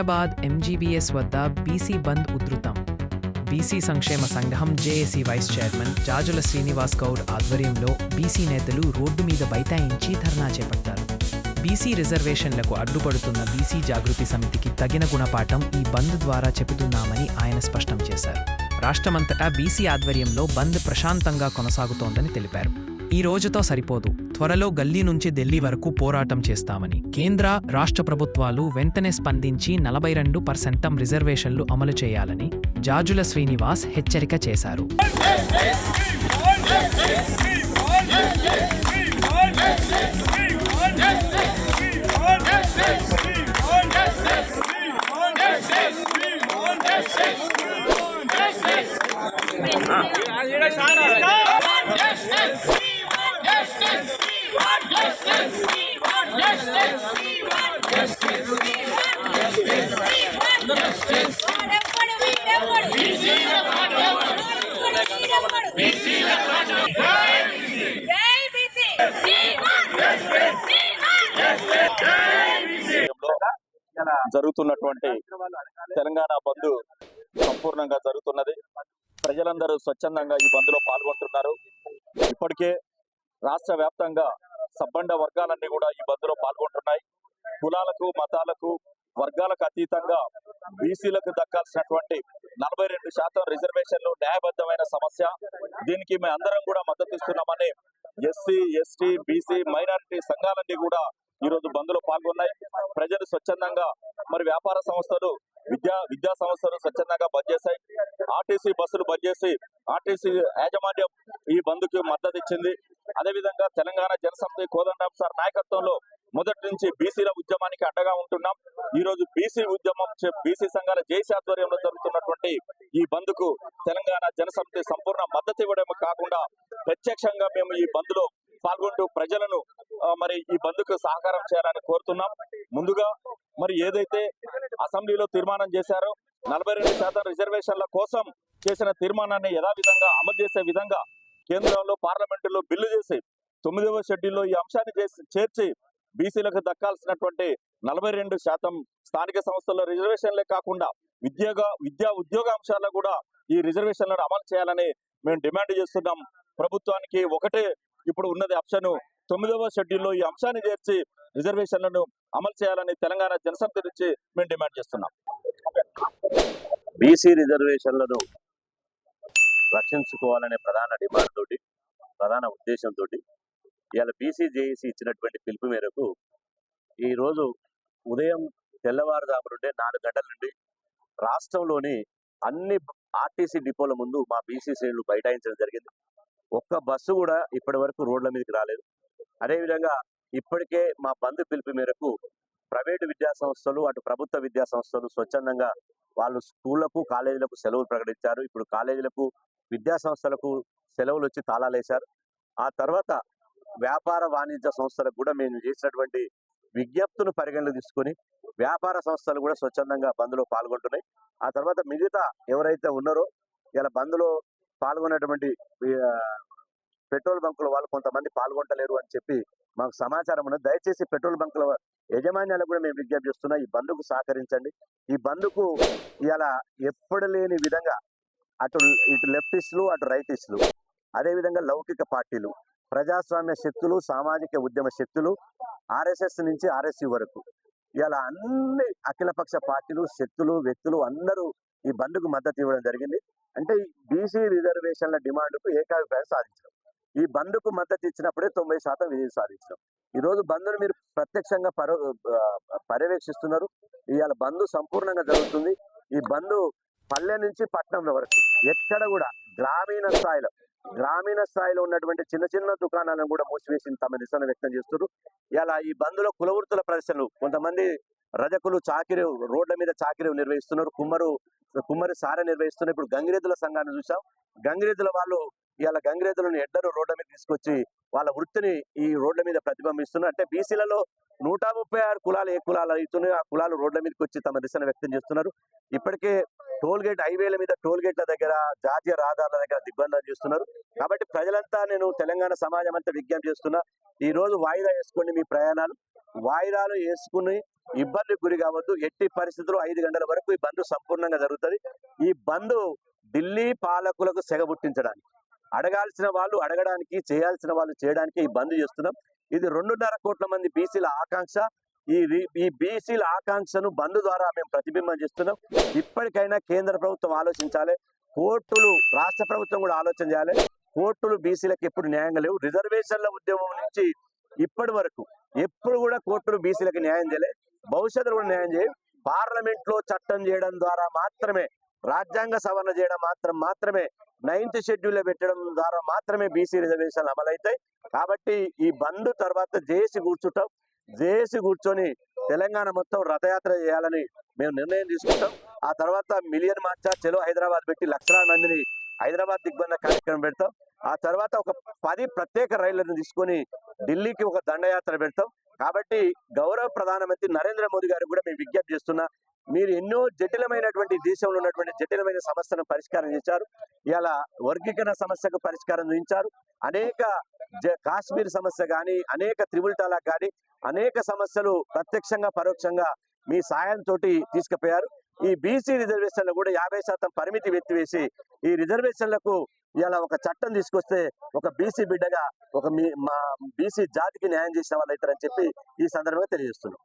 Hyderabad MGBS వద్ద BC బంద్ ఉధృతం. BC సంక్షేమ సంఘం JAC vice chairman Jajula Srinivas Goud ఆధ్వర్యంలో బీసీ నేతలు రోడ్డు మీద బైఠాయించి ధర్నా చేపట్టారు. బీసీ రిజర్వేషన్లకు అడ్డుపడుతున్న బీసీ జాగృతి సమితికి తగిన గుణపాఠం ఈ బంద్ ద్వారా చెబుతున్నామని ఆయన స్పష్టం చేశారు. రాష్ట్రమంతటా బీసీ ఆధ్వర్యంలో బంద్ ప్రశాంతంగా కొనసాగుతోందని తెలిపారు. ఈ రోజుతో సరిపోదు. త్వరలో గల్లీ నుంచి ఢిల్లీ వరకు పోరాటం చేస్తామని. కేంద్ర రాష్ట్ర ప్రభుత్వాలు వెంటనే స్పందించి నలభై రెండు పర్సెంటం రిజర్వేషన్లు అమలు చేయాలని జాజుల శ్రీనివాస్ హెచ్చరిక చేశారు. జరుగుతున్నటువంటి తెలంగాణ బంద్ సంపూర్ణంగా జరుగుతున్నది. ప్రజలందరూ స్వచ్ఛందంగా ఈ బంద్లో పాల్గొంటున్నారు. ఇప్పటికే రాష్ట్ర వ్యాప్తంగా సబ్బండ వర్గాలన్నీ కూడా ఈ బంద్లో పాల్గొంటున్నాయి. కులాలకు మతాలకు వర్గాలకు అతీతంగా బీసీలకు దక్కాల్సినటువంటి నలభై రెండు శాతం రిజర్వేషన్లు న్యాయబద్ధమైన సమస్య. దీనికి మేము అందరం కూడా మద్దతు ఇస్తున్నామని ఎస్సీ ఎస్టీ బీసీ మైనారిటీ సంఘాలన్నీ కూడా ఈ రోజు బంద్లో పాల్గొన్నాయి. ప్రజలు స్వచ్ఛందంగా మరి వ్యాపార సంస్థలు విద్యా విద్యా సంస్థలు స్వచ్ఛందంగా బంద్ చేశాయి. ఆర్టీసీ బస్సులు బంద్ చేసి ఆర్టీసీ యాజమాన్యం ఈ బంద్కి మద్దతు ఇచ్చింది. అదేవిధంగా తెలంగాణ జనసమితి కోదండరాం సార్ నాయకత్వంలో మొదటి నుంచి బీసీల ఉద్యమానికి అండగా ఉంటున్నాం. ఈ రోజు బీసీ ఉద్యమం బీసీ సంఘాల జేసీ ఆధ్వర్యంలో జరుగుతున్నటువంటి ఈ బంద్కు తెలంగాణ జనసమితి సంపూర్ణ మద్దతు ఇవ్వడమే కాకుండా ప్రత్యక్షంగా మేము ఈ బంద్లో పాల్గొంటూ ప్రజలను మరి ఈ బంద్కు సహకారం చేయాలని కోరుతున్నాం. ముందుగా మరి ఏదైతే అసెంబ్లీలో తీర్మానం చేశారో నలభై రెండు శాతం రిజర్వేషన్ల కోసం చేసిన తీర్మానాన్ని యథావిధంగా అమలు చేసే విధంగా కేంద్రంలో పార్లమెంటులో బిల్లు చేసి తొమ్మిదవ షెడ్యూల్లో ఈ అంశాన్ని చేర్చి బీసీలకు దక్కాల్సినటువంటి నలభై రెండు శాతం స్థానిక సంస్థల రిజర్వేషన్లే కాకుండా విద్యోగ విద్యా ఉద్యోగ అంశాల్లో కూడా ఈ రిజర్వేషన్లను అమలు చేయాలని మేము డిమాండ్ చేస్తున్నాం. ప్రభుత్వానికి ఒకటే ఇప్పుడు ఉన్నది ఆప్షన్. తొమ్మిదవ షెడ్యూల్లో ఈ అంశాన్ని చేర్చి రిజర్వేషన్లను అమలు చేయాలని తెలంగాణ జనసమితి నుంచి మేము డిమాండ్ చేస్తున్నాం. బీసీ రిజర్వేషన్లను రక్షించుకోవాలనే ప్రధాన డిమాండ్ తోటి ప్రధాన ఉద్దేశంతో ఇవాళ బీసీ ఇచ్చినటువంటి పిలుపు మేరకు ఈరోజు ఉదయం తెల్లవారుజాము నుండి నాలుగు గంటల నుండి రాష్ట్రంలోని అన్ని ఆర్టీసీ డిపోల ముందు మా బీసీ శ్రేణులు బైఠాయించడం జరిగింది. ఒక్క బస్సు కూడా ఇప్పటి వరకు రోడ్ల మీదకి రాలేదు. అదేవిధంగా ఇప్పటికే మా బంధు పిలుపు మేరకు ప్రైవేటు విద్యా సంస్థలు అటు ప్రభుత్వ విద్యా సంస్థలు స్వచ్ఛందంగా వాళ్ళు స్కూళ్ళకు కాలేజీలకు సెలవులు ప్రకటించారు. ఇప్పుడు కాలేజీలకు విద్యా సంస్థలకు సెలవులు వచ్చి తాళాలు వేశారు ఆ తర్వాత వ్యాపార వాణిజ్య సంస్థలకు కూడా మేము చేసినటువంటి విజ్ఞప్తును పరిగణలో తీసుకొని వ్యాపార సంస్థలు కూడా స్వచ్ఛందంగా బంద్లో పాల్గొంటున్నాయి. ఆ తర్వాత మిగతా ఎవరైతే ఉన్నారో ఇలా బంద్లో పాల్గొన్నటువంటి పెట్రోల్ బంకుల వాళ్ళు కొంతమంది పాల్గొంటలేరు అని చెప్పి మాకు సమాచారం ఉన్నది. దయచేసి పెట్రోల్ బంకుల యజమాన్యాలకు కూడా మేము విజ్ఞప్తి చేస్తున్నా ఈ బంధుకు సహకరించండి. ఈ బంధుకు ఇలా ఎప్పుడు లేని విధంగా అటు ఇటు లెఫ్టిస్టులు అటు రైటిస్టులు అదేవిధంగా లౌకిక పార్టీలు ప్రజాస్వామ్య శక్తులు సామాజిక ఉద్యమ శక్తులు ఆర్ఎస్ఎస్ నుంచి ఆర్ఎస్యు వరకు ఇలా అన్ని అఖిలపక్ష పార్టీలు శక్తులు వ్యక్తులు అందరూ ఈ బంద్కు మద్దతు ఇవ్వడం జరిగింది. అంటే బీసీ రిజర్వేషన్ల డిమాండ్కు ఏకాభిప్రాయం సాధించడం. ఈ బంద్కు మద్దతు ఇచ్చినప్పుడే తొంభై శాతం విజయం సాధించడం ఈ రోజు బంద్ను మీరు ప్రత్యక్షంగా పర పర్యవేక్షిస్తున్నారు. ఇవాళ బంద్ సంపూర్ణంగా జరుగుతుంది. ఈ బంద్ పల్లె నుంచి పట్టణం వరకు ఎక్కడ కూడా గ్రామీణ స్థాయిలో గ్రామీణ స్థాయిలో ఉన్నటువంటి చిన్న చిన్న దుకాణాలను కూడా మూసివేసి తమ నిరసన వ్యక్తం చేస్తున్నారు. ఇలా ఈ బంద్లో కులవృత్తుల ప్రదర్శనలు కొంతమంది రజకులు చాకిరి రోడ్ల మీద చాకిరి నిర్వహిస్తున్నారు. కుమ్మరు కుమ్మరి సార నిర్వహిస్తున్నారు. ఇప్పుడు గంగిరెద్దుల సంఘాన్ని చూసాం గంగిరెద్దుల వాళ్ళు ఇవాళ గంగిరెద్దులను ఎడ్డరు రోడ్ల మీద తీసుకొచ్చి వాళ్ళ వృత్తిని ఈ రోడ్ల మీద ప్రతిబింబిస్తున్నారు అంటే బీసీలలో నూట ముప్పై ఆరు కులాలు ఏ కులాలు అవుతున్నాయో ఆ కులాలు రోడ్ల మీదకి వచ్చి తమ నిరసన వ్యక్తం చేస్తున్నారు. ఇప్పటికే టోల్ గేట్ హైవేల మీద టోల్ గేట్ల దగ్గర జాతీయ రహదారుల దగ్గర దిగ్బంధం చేస్తున్నారు. కాబట్టి ప్రజలంతా నేను తెలంగాణ సమాజం అంతా విజ్ఞప్తి చేస్తున్నా ఈ రోజు వాయిదా వేసుకోండి మీ ప్రయాణాలు. వాయిదాలు వేసుకుని ఇబ్బందికి గురి కావద్దు. ఎట్టి పరిస్థితుల్లో ఐదు గంటల వరకు ఈ బంద్ సంపూర్ణంగా జరుగుతుంది. ఈ బంద్ ఢిల్లీ పాలకులకు సెగబుట్టించడానికి అడగాల్సిన వాళ్ళు అడగడానికి చేయాల్సిన వాళ్ళు చేయడానికి ఈ బంద్ చేస్తున్నాం. ఇది రెండున్నర కోట్ల మంది బీసీల ఆకాంక్ష. ఈ ఈ బీసీల ఆకాంక్షను బంద్ ద్వారా మేము ప్రతిబింబం చేస్తున్నాం. ఇప్పటికైనా కేంద్ర ప్రభుత్వం ఆలోచించాలి. కోర్టులు రాష్ట్ర ప్రభుత్వం కూడా ఆలోచన చేయాలి. కోర్టులు బీసీలకు ఎప్పుడు న్యాయంగా లేవు. రిజర్వేషన్ల ఉద్యమం నుంచి ఇప్పటి వరకు ఎప్పుడు కూడా కోర్టులు బీసీలకు న్యాయం చేయలే. భవిష్యత్తులో కూడా న్యాయం చేయ. పార్లమెంట్లో చట్టం చేయడం ద్వారా మాత్రమే రాజ్యాంగ సవరణ చేయడం మాత్రం మాత్రమే నైన్త్ షెడ్యూల్ పెట్టడం ద్వారా మాత్రమే బీసీ రిజర్వేషన్లు అమలవుతాయి. కాబట్టి ఈ బంద్ తర్వాత జేసి కూర్చుంటాం. జేసి కూర్చొని తెలంగాణ మొత్తం రథయాత్ర చేయాలని మేము నిర్ణయం తీసుకుంటాం. ఆ తర్వాత మిలియన్ మార్చా చెలో హైదరాబాద్ పెట్టి లక్షలాది మందిని హైదరాబాద్ దిగ్బంధ కార్యక్రమం పెడతాం. ఆ తర్వాత ఒక పది ప్రత్యేక రైళ్ళను తీసుకొని ఢిల్లీకి ఒక దండయాత్ర పెడతాం. కాబట్టి గౌరవ ప్రధానమంత్రి నరేంద్ర మోదీ గారు కూడా మేము విజ్ఞప్తి చేస్తున్నా మీరు ఎన్నో జటిలమైనటువంటి దేశంలో ఉన్నటువంటి జటిలమైన సమస్యను పరిష్కారం చేశారు. ఇలా వర్గీకరణ సమస్యకు పరిష్కారం చూపించారు. అనేక జ- కాశ్మీర్ సమస్య కానీ అనేక త్రిబుల్ తలాక్ కానీ అనేక సమస్యలు ప్రత్యక్షంగా పరోక్షంగా మీ సాయంతో తీసుకుపోయారు. ఈ బీసీ రిజర్వేషన్లు కూడా యాభై శాతం పరిమితి ఎత్తివేసి ఈ రిజర్వేషన్లకు ఇలా ఒక చట్టం తీసుకొస్తే ఒక బీసీ బిడ్డగా ఒక మీ మా బీసీ జాతికి న్యాయం చేసిన వాళ్ళు అవుతారని చెప్పి ఈ సందర్భంగా తెలియజేస్తున్నాం.